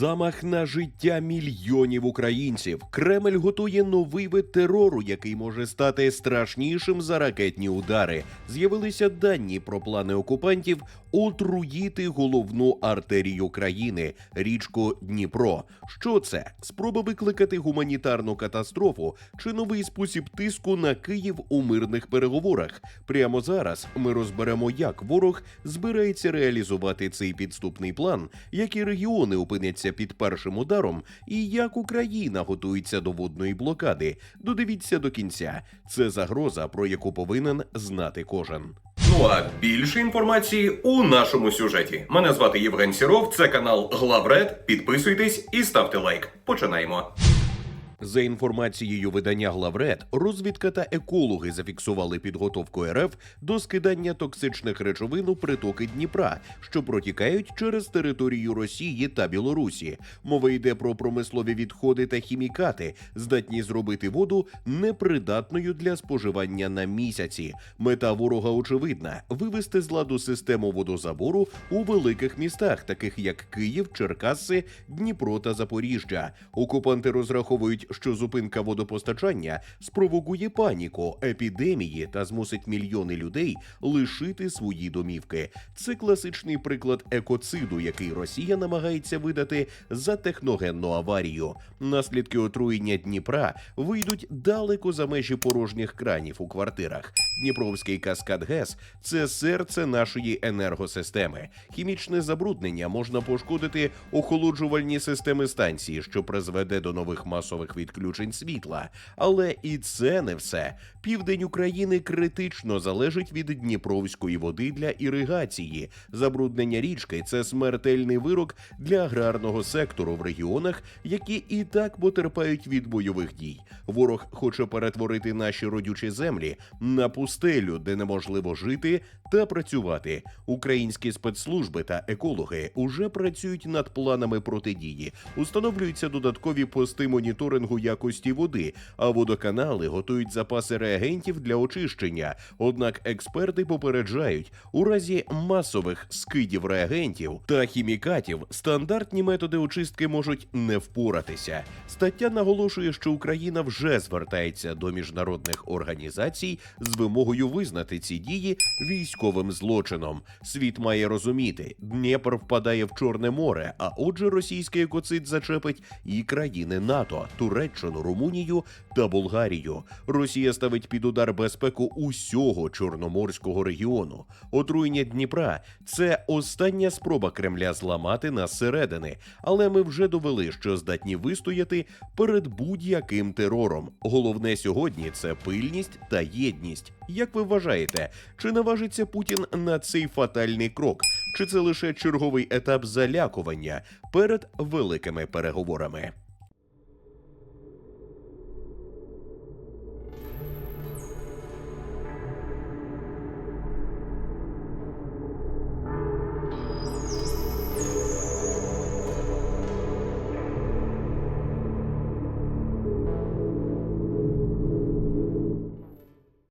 Замах на життя мільйонів українців. Кремль готує новий вид терору, який може стати страшнішим за ракетні удари. З'явилися дані про плани окупантів отруїти головну артерію країни річку Дніпро. Що це? Спроба викликати гуманітарну катастрофу чи новий спосіб тиску на Київ у мирних переговорах. Прямо зараз ми розберемо, як ворог збирається реалізувати цей підступний план, які регіони опиняться під першим ударом, і як Україна готується до водної блокади. Додивіться до кінця. Це загроза, про яку повинен знати кожен. Ну а більше інформації у нашому сюжеті. Мене звати Євген Сіров, це канал Главред. Підписуйтесь і ставте лайк. Починаємо. За інформацією видання Главред, розвідка та екологи зафіксували підготовку РФ до скидання токсичних речовин у притоки Дніпра, що протікають через територію Росії та Білорусі. Мова йде про промислові відходи та хімікати, здатні зробити воду непридатною для споживання на місяці. Мета ворога очевидна вивести з ладу систему водозабору у великих містах, таких як Київ, Черкаси, Дніпро та Запоріжжя. Окупанти розраховують, що зупинка водопостачання спровокує паніку, епідемії та змусить мільйони людей лишити свої домівки. Це класичний приклад екоциду, який Росія намагається видати за техногенну аварію. Наслідки отруєння Дніпра вийдуть далеко за межі порожніх кранів у квартирах. Дніпровський каскад ГЕС це серце нашої енергосистеми. Хімічне забруднення можна пошкодити охолоджувальні системи станції, що призведе до нових масових відключень світла. Але і це не все. Південь України критично залежить від дніпровської води для іригації. Забруднення річки це смертельний вирок для аграрного сектору в регіонах, які і так потерпають від бойових дій. Ворог хоче перетворити наші родючі землі на пустелю, де неможливо жити та працювати. Українські спецслужби та екологи уже працюють над планами протидії. Установлюються додаткові пости моніторингу якості води, а водоканали готують запаси реагентів для очищення. Однак експерти попереджають, у разі масових скидів реагентів та хімікатів стандартні методи очистки можуть не впоратися. Стаття наголошує, що Україна вже звертається до міжнародних організацій з вимогою визнати ці дії військовим злочином. Світ має розуміти, Дніпр впадає в Чорне море, а отже, російський екоцид зачепить і країни НАТО, Туреччину, Румунію та Болгарію. Росія ставить під удар безпеку усього чорноморського регіону. Отруєння Дніпра це остання спроба Кремля зламати нас зсередини, але ми вже довели, що здатні вистояти перед будь-яким терором. Головне сьогодні це пильність та єдність. Як ви вважаєте, чи наважиться Путін на цей фатальний крок? Чи це лише черговий етап залякування перед великими переговорами?